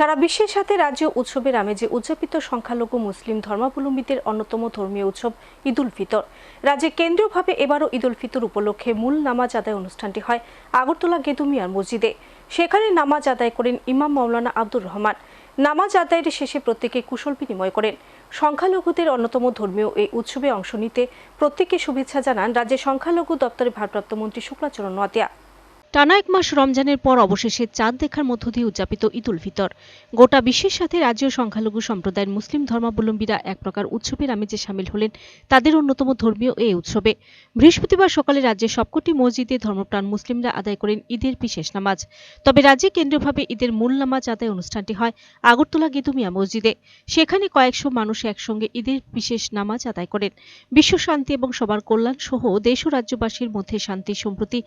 সারা বিশ্বের সাথে রাজ্য উৎসবের আমেজে উদযাপিত সংখ্যালঘু মুসলিম ধর্মাবলম্বীদের অন্যতম ধর্মীয় উৎসব ঈদ উল ফিতর। রাজ্যে কেন্দ্রীয়ভাবে এবারও ঈদ উল ফিতর উপলক্ষে মূল নামাজ আদায় অনুষ্ঠানটি হয় আগরতলা গেদুমিয়ার মসজিদে। সেখানে নামাজ আদায় করেন ইমাম মাওলানা আব্দুর রহমান। নামাজ আদায়ের শেষে প্রত্যেকে কুশল বিনিময় করেন। সংখ্যালঘুদের অন্যতম ধর্মীয় এই উৎসবে অংশ নিতে প্রত্যেককে শুভেচ্ছা জানান রাজ্যের সংখ্যালঘু দপ্তরের ভারপ্রাপ্ত মন্ত্রী শুক্লাচরণ নোয়াতিয়া টানা এক মাস রমজানের পর অবশেষে চাঁদ দেখার মধ্য দিয়ে উদযাপিত ঈদ উল ফিতর। গোটা বিশ্বের সাথে রাজ্য সংখ্যালঘু সম্প্রদায়ের মুসলিম ধর্মাবলম্বীরা এক প্রকার উৎসবের আমেজে সামিল হলেন তাদের অন্যতম ধর্মীয় এই উৎসবে। বৃহস্পতিবার সকালে রাজ্যের সবকটি মসজিদে ধর্মপ্রাণ মুসলিমরা আদায় করেন ঈদের বিশেষ নামাজ। তবে রাজ্যে কেন্দ্রীয়ভাবে ঈদের মূল নামাজ আদায় অনুষ্ঠানটি হয় আগরতলা গেদুমিয়া মসজিদে। সেখানে কয়েকশো মানুষ একসঙ্গে ঈদের বিশেষ নামাজ আদায় করেন। বিশ্ব শান্তি এবং সবার কল্যাণ সহ দেশ ও রাজ্যবাসীর মধ্যে শান্তি, সম্প্রতি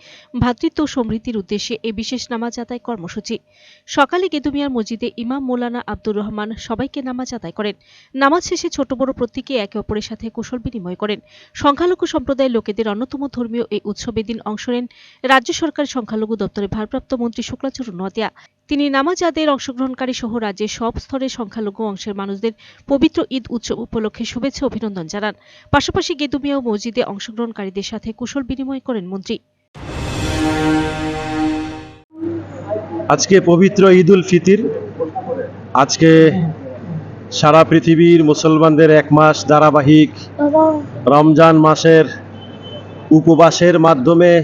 ভ্রাতৃত্ব সমৃদ্ধির উদ্দেশ্যে এই বিশেষ নামাজ আদায় কর্মসূচি। সকালে গেদুমিয়ার মসজিদে ইমাম মোলানা আব্দুর রহমান সবাইকে নামাজ আদায় করেন। নামাজ শেষে ছোট বড় প্রত্যেকে একে অপরের সাথে কুশল বিনিময় করেন। সংখ্যালঘু সম্প্রদায়ের লোকেদের অন্যতম ধর্মীয় এই উৎসবে দিন অংশ নেন রাজ্য সরকার সংখ্যালঘু দপ্তরের ভারপ্রাপ্ত মন্ত্রী শুক্লাচরণ নদিয়া। তিনি নামাজ আদায়ের অংশগ্রহণকারী সহ রাজ্যের সব স্তরের সংখ্যালঘু অংশের মানুষদের পবিত্র ঈদ উৎসব উপলক্ষে শুভেচ্ছা অভিনন্দন জানান। পাশাপাশি গেদুমিয়া ও মসজিদে অংশগ্রহণকারীদের সাথে কুশল বিনিময় করেন মন্ত্রী। আজকে পবিত্র ঈদ উল ফিতির, আজকে সারা পৃথিবীর মুসলমানদের এক মাস ধারাবাহিক রমজান মাসের উপবাসের মাধ্যমে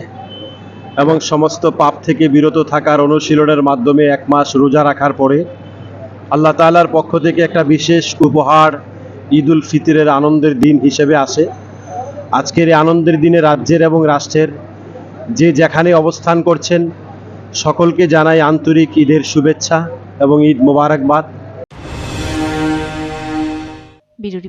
এবং সমস্ত পাপ থেকে বিরত থাকার অনুশীলনের মাধ্যমে এক মাস রোজা রাখার পরে আল্লাহ তাআলার পক্ষ থেকে একটা বিশেষ উপহার ঈদ উল ফিতরের আনন্দের দিন হিসেবে আসে। আজকের এই আনন্দের দিনে রাজ্যের এবং রাষ্ট্রের যে যেখানে অবস্থান করছেন সকলকে জানাই আন্তরিক ঈদের শুভেচ্ছা এবং ঈদ মোবারকবাদ। ব্যুরো